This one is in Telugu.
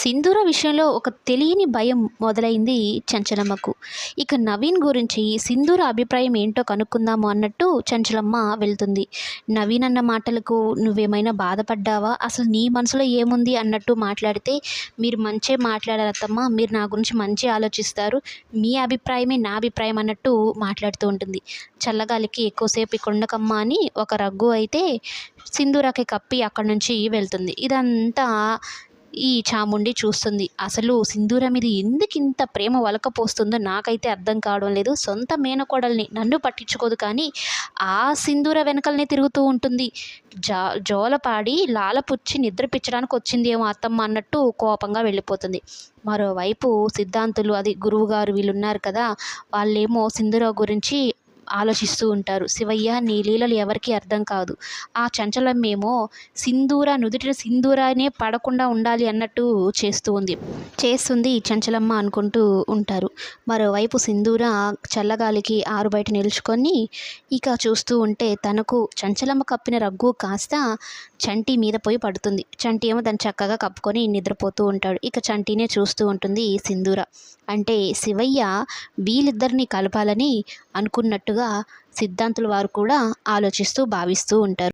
సింధూర విషయంలో ఒక తెలియని భయం మొదలైంది చంచలమ్మకు. ఇక నవీన్ గురించి సింధూర అభిప్రాయం ఏంటో కనుక్కుందాము అన్నట్టు చంచలమ్మ వెళ్తుంది. నవీన్ అన్న మాటలకు నువ్వేమైనా బాధపడ్డావా? అసలు నీ మనసులో ఏముంది అన్నట్టు మాట్లాడితే మీరు మంచే మాట్లాడారత్తమ్మ మీరు నా గురించి మంచి ఆలోచిస్తారు మీ అభిప్రాయమే నా అభిప్రాయం అన్నట్టు మాట్లాడుతూ ఉంటుంది. చల్లగాలికి ఎక్కువసేపు ఇక్కడ అని ఒక రగ్గు అయితే సింధూరకి కప్పి అక్కడి నుంచి వెళ్తుంది. ఇదంతా ఈ చాముండి చూస్తుంది. అసలు సింధూర మీద ఎందుకు ఇంత ప్రేమ వలకపోస్తుందో నాకైతే అర్థం కావడం లేదు. సొంత మేనకోడల్ని నన్ను పట్టించుకోదు కానీ ఆ సింధూర వెనకలనే తిరుగుతూ ఉంటుంది. జా జోలపాడి లాలపుచ్చి నిద్రపించడానికి వచ్చిందేమో అత్తమ్మ అన్నట్టు కోపంగా వెళ్ళిపోతుంది. మరోవైపు సిద్ధాంతులు అది గురువుగారు వీళ్ళు ఉన్నారు కదా వాళ్ళేమో సింధూర గురించి ఆలోచిస్తూ ఉంటారు. శివయ్య నీ లీలలు ఎవరికీ అర్థం కాదు. ఆ చంచలమ్మేమో సింధూర నుదుటిన సింధూరానే పడకుండా ఉండాలి అన్నట్టు చేస్తూ ఉంది. చేస్తుంది చంచలమ్మ అనుకుంటూ ఉంటారు. మరోవైపు సింధూర చల్లగాలికి ఆరు బయట నిలుచుకొని ఇక చూస్తూ ఉంటే తనకు చంచలమ్మ కప్పిన రగ్గు కాస్త చంటి మీద పోయి పడుతుంది. చంటి ఏమో దాన్ని చక్కగా కప్పుకొని నిద్రపోతూ ఉంటాడు. ఇక చంటినే చూస్తూ ఉంటుంది సింధూర. అంటే శివయ్య వీళ్ళిద్దరిని కలపాలని అనుకున్నట్టుగా సిద్ధాంతుల వారు కూడా ఆలోచిస్తూ భావిస్తూ ఉంటారు.